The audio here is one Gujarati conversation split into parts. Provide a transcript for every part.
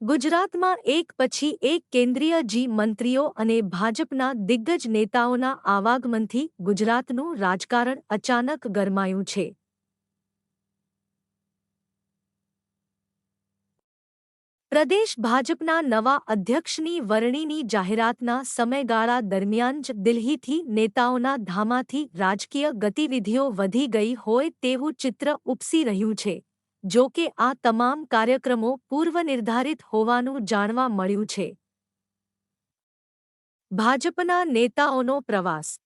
ગુજરાતમાં એક પછી એક કેન્દ્રીય જી મંત્રીઓ અને ભાજપના દિગ્ગજ નેતાઓના આવાગમનથી ગુજરાતનું રાજકારણ અચાનક ગરમાયું છે. પ્રદેશ ભાજપના નવા અધ્યક્ષની વરણીની જાહેરાતના સમયગાળા દરમિયાન જ દિલ્હીથી નેતાઓના ધામાથી રાજકીય ગતિવિધિઓ વધી ગઈ હોય તેવું ચિત્ર ઉપસી રહ્યું છે. જો કે આ તમામ કાર્યક્રમો પૂર્વનિર્ધારિત હોવાનું જાણવા મળ્યું છે. ભાજપના નેતાઓનો પ્રવાસ.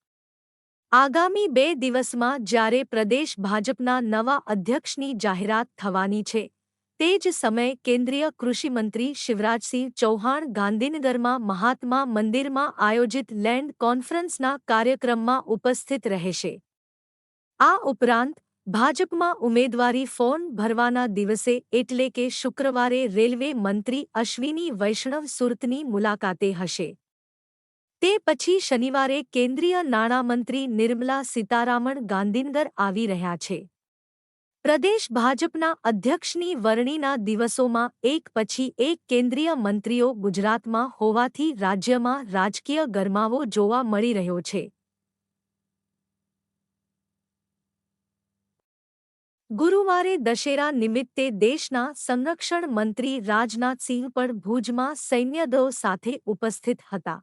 આગામી બે દિવસમાં જ્યારે પ્રદેશ ભાજપના નવા અધ્યક્ષની જાહેરાત થવાની છે, તે જ સમયે કેન્દ્રીય કૃષિમંત્રી શિવરાજસિંહ ચૌહાણ ગાંધીનગરમાં મહાત્મા મંદિરમાં આયોજિત લેન્ડ કોન્ફરન્સના કાર્યક્રમમાં ઉપસ્થિત રહેશે. આ ઉપરાંત ભાજપમાં ઉમેદવારી ફોર્મ ભરવાના દિવસે એટલે કે શુક્રવારે રેલવે મંત્રી અશ્વિની વૈષ્ણવ સુરતની મુલાકાતે હશે. તે પછી શનિવારે કેન્દ્રીય નાણામંત્રી નિર્મલા સીતારામણ ગાંધીનગર આવી રહ્યા છે. પ્રદેશ ભાજપના અધ્યક્ષની વરણીના દિવસોમાં એક પછી એક કેન્દ્રીય મંત્રીઓ ગુજરાતમાં હોવાથી રાજ્યમાં રાજકીય ગરમાવો જોવા મળી રહ્યો છે. ગુરુવારે દશેરા નિમિત્તે દેશના સંરક્ષણ મંત્રી રાજનાથસિંહ પણ ભુજમાં સૈન્યદળો સાથે ઉપસ્થિત હતા.